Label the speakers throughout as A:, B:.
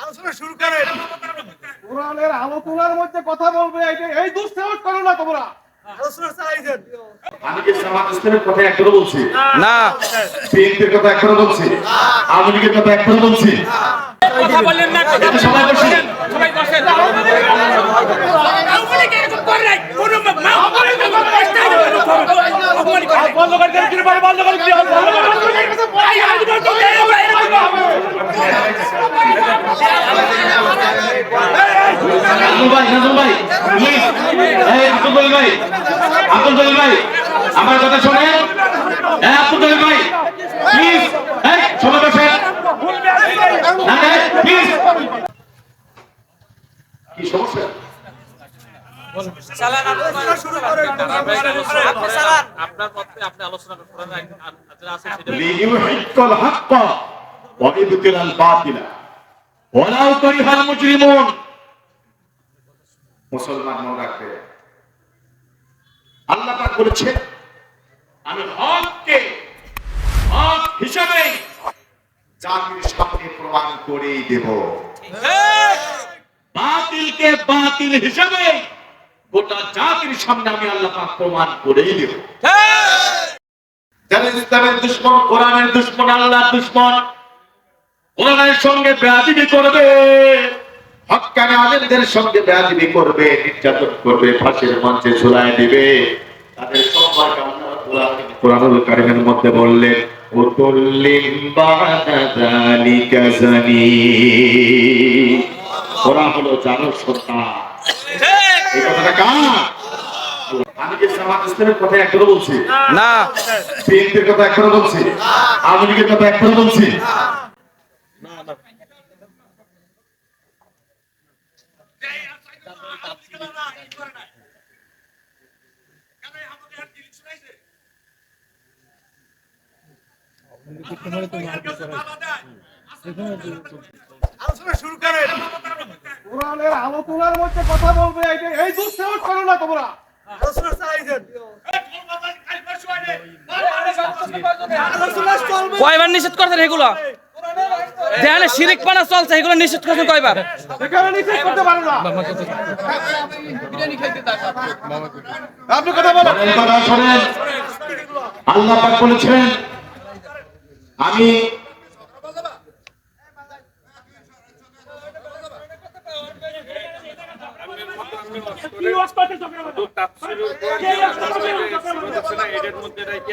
A: আলোচনা শুরু করেন
B: কোরআনের আলোচনার মধ্যে কথা বলবে এই- এই দুঃসাহস করো না তোমরা
C: আমি কি জামাত ইসলামের কথা একবারও বলছি
D: না
C: বিএনপির কথা একবারও বলছি আওয়ামী লীগের কথা একবারও বলছি
E: কথা বললেন না
C: সবাই বসেন
E: সবাই বসেন আওয়ামী লীগ এরকম করে নাই কোনো মা।
B: বন্ধ করে দেন বন্ধ করে দিও বন্ধ করে
E: ভাই, আমি বলছি, এরকম এরকম হবে।
C: নাজমুল ভাই নাজমুল ভাই প্লিজ এই আব্দুল জলিল ভাই আব্দুল জলিল ভাই আমার কথা শোনেন এই আব্দুল জলিল ভাই প্লিজ এই সবাই বসেন না না প্লিজ কি সমস্যা
A: আলোচনা শুরু করেন
F: আপনার মতে আপনি আলোচনা করেন আর যারা আছে সেটা
C: ليحق الحق ويبطل الباطل ولو كره المجرمون মুসলমান মনে রাখবে। আল্লাহ পাক বলেছে আমি হককে হক হিসাবে জাতির সামনে প্রমাণ করেই দেব। বাতিলকে বাতিল হিসাবে গোটা জাতির সামনে আমি আল্লাহ পাক প্রমাণ করেই দেব। যারা ইসলামের দুশ্মন, কোরআনের দুশ্মন, আল্লাহর দুশ্মন, কোরআনের সঙ্গে বেয়াদিবি করবে হক্কানে আলেমদের সঙ্গে বেয়াদিবি করবে নির্যাতন করবে ফাঁসির মঞ্চে ঝুলায় দিবে। তাদের সম্পর্কে কোরআনুল কারিমের মধ্যে বললেন উতুল্লিম বা'দা যালিকা জানি ওরা হলো জানো সন্তান। এই কথাটা কার? আমি কি জামাত ইসলামের কথা একবারও বলছি?
D: না।
C: বিএনপির কথা একবারও বলছি? আওয়ামী লীগের কথা একবারও বলছি?
B: কোরআনের আলোচনার মধ্যে কথা বলবে এই- এই দুঃসাহস করো না তোমরা।
A: আলোচনা চালাইছেন আলোচনা
D: কয়বার নিষেধ করছেন এগুলো? দেয়ালে শিরিক পানা চলছে এগুলো নিষেধ করছেন কয়বার?
B: নিষেধ করতে পারো না। আপনি কথা বলেন।
C: এই কথা শোনেন। আল্লাহ পাক বলেছেন আমি
F: মধ্যে রাখি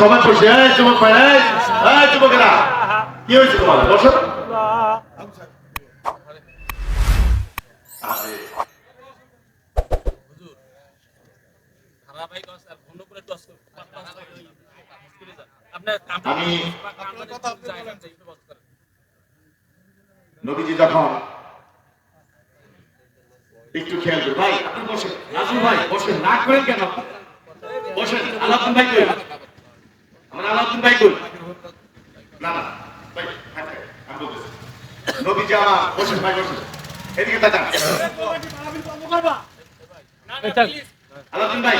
C: সবাই বসে এই যুবক ভাই এই, যুবকেরা। কি হয়েছে তোমার বসো। আমি- যখন একটু খেয়াল ভাই ভাই না করেন কেন? ভাই আমার আলাউদ্দিন ভাই কই না না ভাই আমি বলতেছি নবীজি আমার বসেন ভাই বসেন এদিকে তাকান আলাউদ্দিন ভাই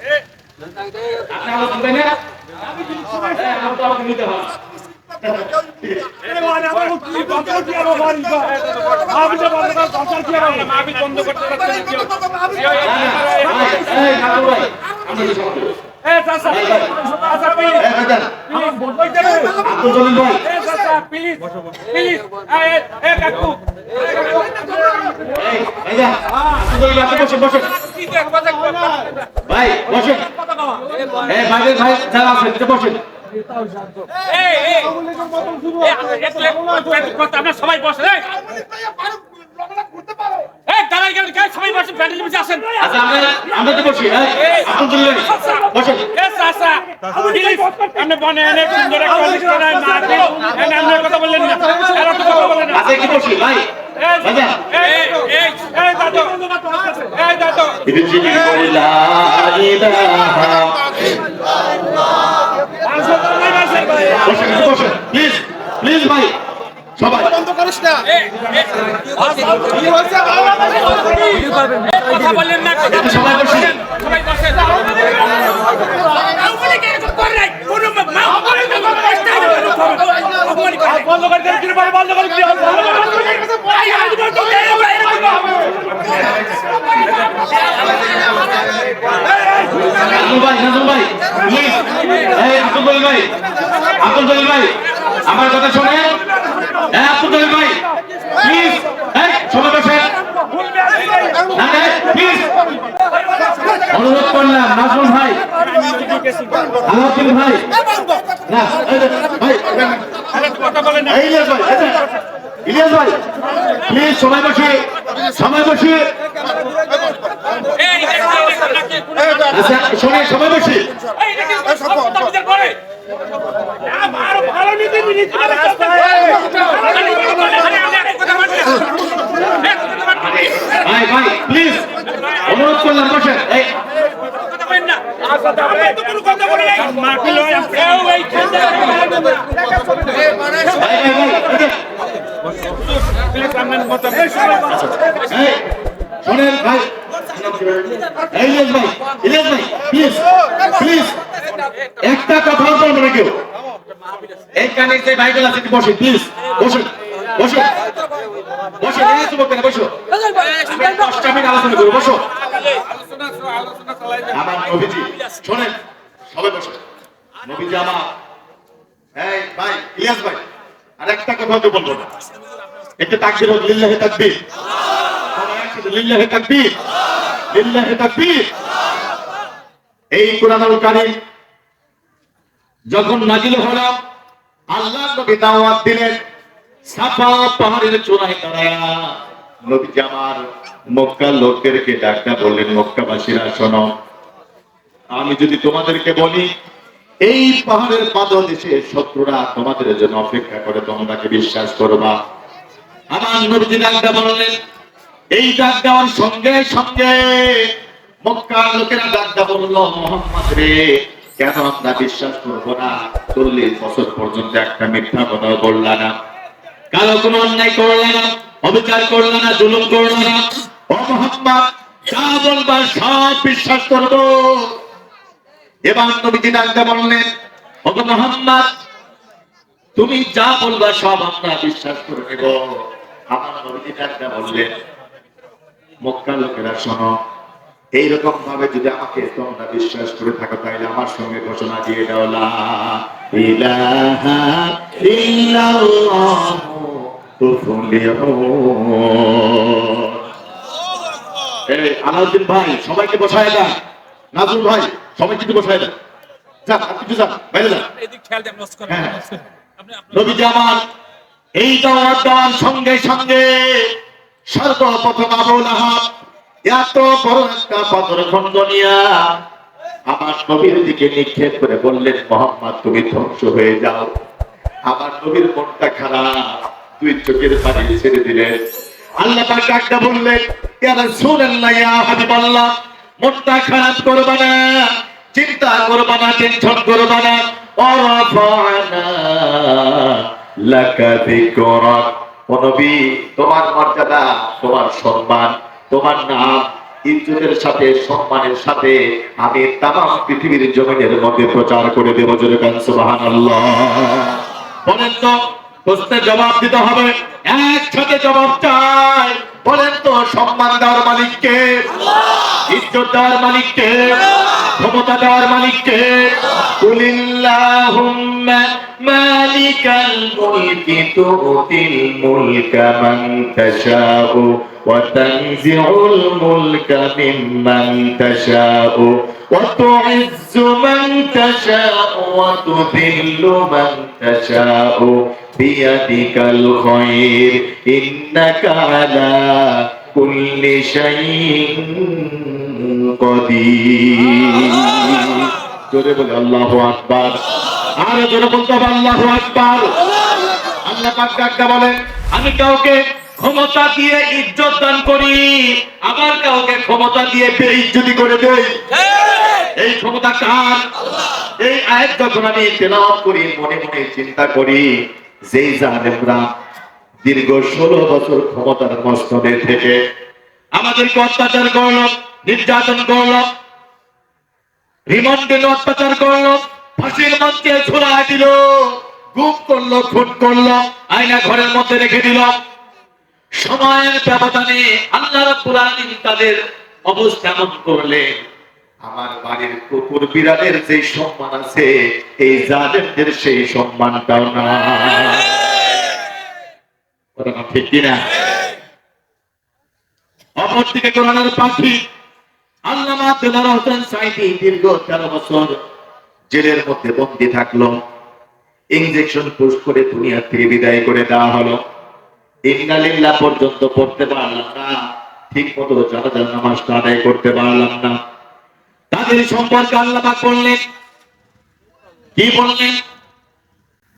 C: হ্যাঁ,
B: মানে আমি বন্ধ
E: করতে
C: ভাই, বসেন। ভাই যারা আছেন বসেন।
E: সবাই কে? সবাই আসেন।
C: আমরা আমরা তো বসি। এই, আব্দুল ভাই, বসেন
E: এ প্লিজ, আপনি বনেন, একটু ধরে না। কথা বললেন না।
C: সবাই বসেন।
E: সবাই বসেন। বন্ধ করে দেন বন্ধ করে দিও
C: নাজমুল ভাই নাজমুল ভাই প্লিজ এই আব্দুল ভাই, আব্দুল জলিল ভাই, আমার কথা শোনেন। এই আব্দুল জলিল ভাই প্লিজ এই, সবাই অনুরোধ করলাম, নাজমুল ভাই, আলাউদ্দিন ভাই। না ভাই ইলিয়াস ভাই ইলিয়াস ভাই প্লিজ সবাই বসে। সবাই বসে
E: এই দেখেন দেখেন নাকি
C: আচ্ছা শুনে সবাই বসে
E: এই দেখেন সব বিচার করে আরও ভালো নীতি
C: ভাই ভাই প্লিজ অনুরোধ করলাম বসেন এই ভাই ভাই ভাই এই যে, এই, একটা কথা বলব না যে ভাইগুলো আছে বসে প্লিজ বসুন বসুন এই যুবক কেন বসো দশটা মিনিট আলোচনা করব বসো আমার নবীজি শোনেন সবাই বসো নবীজি আমার এই, ভাই, ইলিয়াস ভাই। আর বলব না। একটু তাকবীর লিল্লাহি লিল্লাহি লিল্লাহি এই কোরআনুল কারীম যখন নাজিল হলো আল্লাহ নবী দাওয়াত দিলেন, সাফা পাহাড়ের চূড়ায় দাঁড়ায়া। নবীজি আমার মক্কার লোকদেরকে ডাক্তার বললেন, মক্কাবাসীরা শোনো, আমি যদি তোমাদেরকে বলি এই পাহাড়ের পাদদেশে শত্রুরা তোমাদের জন্য অপেক্ষা করে, তোমরাকে বিশ্বাস করবা আমার নবীজি ডাকটা বললেন, এই ডাক দেওয়ার সঙ্গে সঙ্গে মক্কার লোকেরা ডাকটা বলল, মোহাম্মদ রে, কেন আমরা বিশ্বাস করব না? চল্লিশ বছর পর্যন্ত একটা মিথ্যা কথা বললা না। কারও কোনো অন্যায় করলে না, অবিচার করলে না, জুলুম করলে না। ও মোহাম্মদ, যা বলবা সব বিশ্বাস করব। এবার নবীজি ডাকতে বললেন, ওগো মোহাম্মদ, তুমি যা বলবা সব আমরা বিশ্বাস করে নেব। আমার নবীজি ডাকতে বললেন, মক্কার লোকেরা শোনো, এইরকম ভাবে যদি আমাকে তোমরা বিশ্বাস করে থাকো, তাহলে আমার সঙ্গে ঘোষণা দিয়ে দাও আলাউদ্দিন ভাই, সবাইকে বসায় দেন। নাজুল ভাই সবাই কিন্তু বসায় দেন। যান আপনি একটু যান বাইরে যান।
E: করেন
C: হ্যাঁ। আমার এই দাওয়াত দেওয়ার সঙ্গে সঙ্গে। সর্বপ্রথম আবুল আহাব এত বড় একটা পাথর খন্ড নিয়া আমার নবীর দিকে নিক্ষেপ করে বললেন মোহাম্মদ তুমি ধ্বংস হয়ে যাও। আমার নবীর মনটা খারাপ। দুই চোখের পানি ছেড়ে দিলেন। আল্লাহ পাক ডাকটা বললেন ইয়া রাসূলুল্লাহ ইয়া হাবিবাল্লাহ মনটা খারাপ করবা না, চিন্তা করবা না টেনশন করবা না। তোমার মর্যাদা, তোমার সম্মান, তোমার নাম, ইজ্জতের সাথে, সম্মানের সাথে আমি তাম পৃথিবীর জমিনের মধ্যে প্রচার করে দেবো জোরে কান বলেন তো জবাব দিতে হবে, একসাথে জবাব চাই। বলেন তো, সম্মান দেওয়ার মালিককে। ইজ্জত দেওয়ার মালিককে ক্ষমতা দেওয়ার মালিককে, কুলিল্লাহুম্মা মালিকাল মুলকি তুতিল মুলকা মান তাশাউ, ওয়া তানজিউল মুলকা মিম্মান তাশাউ, ওয়া তুইজ্জু মান তাশাউ, ওয়া তুযিল্লু মান তাশাউ, বিয়াদিকাল কুল্লি শাইইন কদির। জোরে বলে আল্লাহু আকবার। আরে জোরে বলতে হবে আল্লাহু আকবার। আল্লাহ পাক ডাকটা বলেন, আমি কাউকে ক্ষমতা দিয়ে ইজ্জত দান করি, আবার কাউকে ক্ষমতা দিয়ে বেইজ্জতি করে দেই। এই ক্ষমতা কার? এই আয়াত যখন আমি তেলাওয়াত করি, মনে মনে চিন্তা করি, যেই জালেমরা দীর্ঘ ষোলো বছর ক্ষমতার মস্তবে থেকে আমাদেরকে অত্যাচার করল, নির্যাতন করল রিমান্ডে অত্যাচার করল, ফাঁসির মঞ্চে ঝোলা দিল, গুম করল, খুন করল, আয়না ঘরের মধ্যে রেখে দিল। সময়ের ব্যবধানে আল্লাহ আলামিন তাদের অবস্থা করলে আমার বাড়ির কুকুর বিড়ালের যে সম্মান আছে, এই জালেমদের সেই সম্মানটাও না কথা ঠিক কিনা? অপরদিকে কোরআনের পাখি আল্লামা দিলার হোসেন সাইদি দীর্ঘ তেরো বছর জেলের মধ্যে বন্দী থাকল। ইঞ্জেকশন পুশ করে দুনিয়া থেকে বিদায় করে দেওয়া হলো। ইন্নালিল্লাহ পর্যন্ত পড়তে পারলাম না। ঠিক মতো জানাজার নামাজটা আদায় করতে পারলাম না। তাদের সম্পর্কে আল্লাহ পাক বললেন, কি বললেন?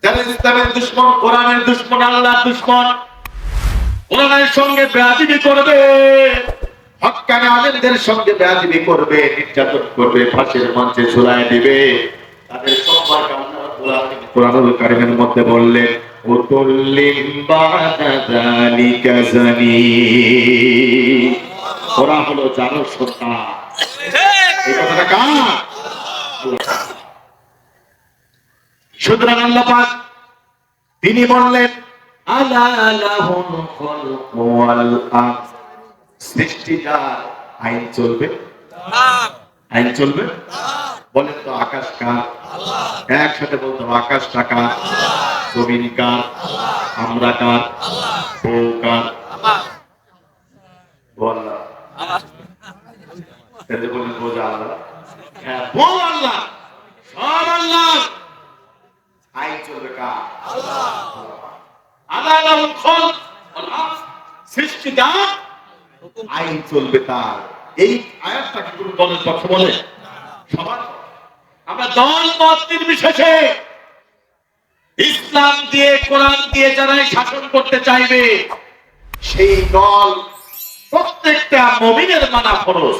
C: যারা ইসলামের দুশ্মন, কোরআনের দুশ্মন, আল্লাহর দুশ্মন কোরআনের সঙ্গে বেয়াদবি করবে। হক্কানে আলেমদের সঙ্গে বেয়াদবি করবে, নির্যাতন করবে, ফাঁসির মঞ্চে ঝুলায় দিবে। তাদের সম্পর্কে আল্লাহ মধ্যে বললেন জানি ওরা হলো তিনি বললেন আলা লাহুল খালকু ওয়াল আমর সৃষ্টিটার আইন চলবে। আইন চলবে। বলেন তো আকাশ কার? একসাথে বলতো আকাশ কার? জমিন কার? আমরা কার? বউ কার? বললাম বলেন বোঝা আল্লাহ। হ্যাঁ বউ আল্লাহ। সব আল্লাহ। আইন চলবে কার? আল্লাহ। আইন চলবে তার। এই আয়াতটাকে কোন দলের পক্ষে বলে সবার আমরা দল মত নির্বিশেষে ইসলাম দিয়ে, কোরআন দিয়ে যারাই শাসন করতে চাইবে, সেই দল প্রত্যেকটা মমিনের মানা ফরজ।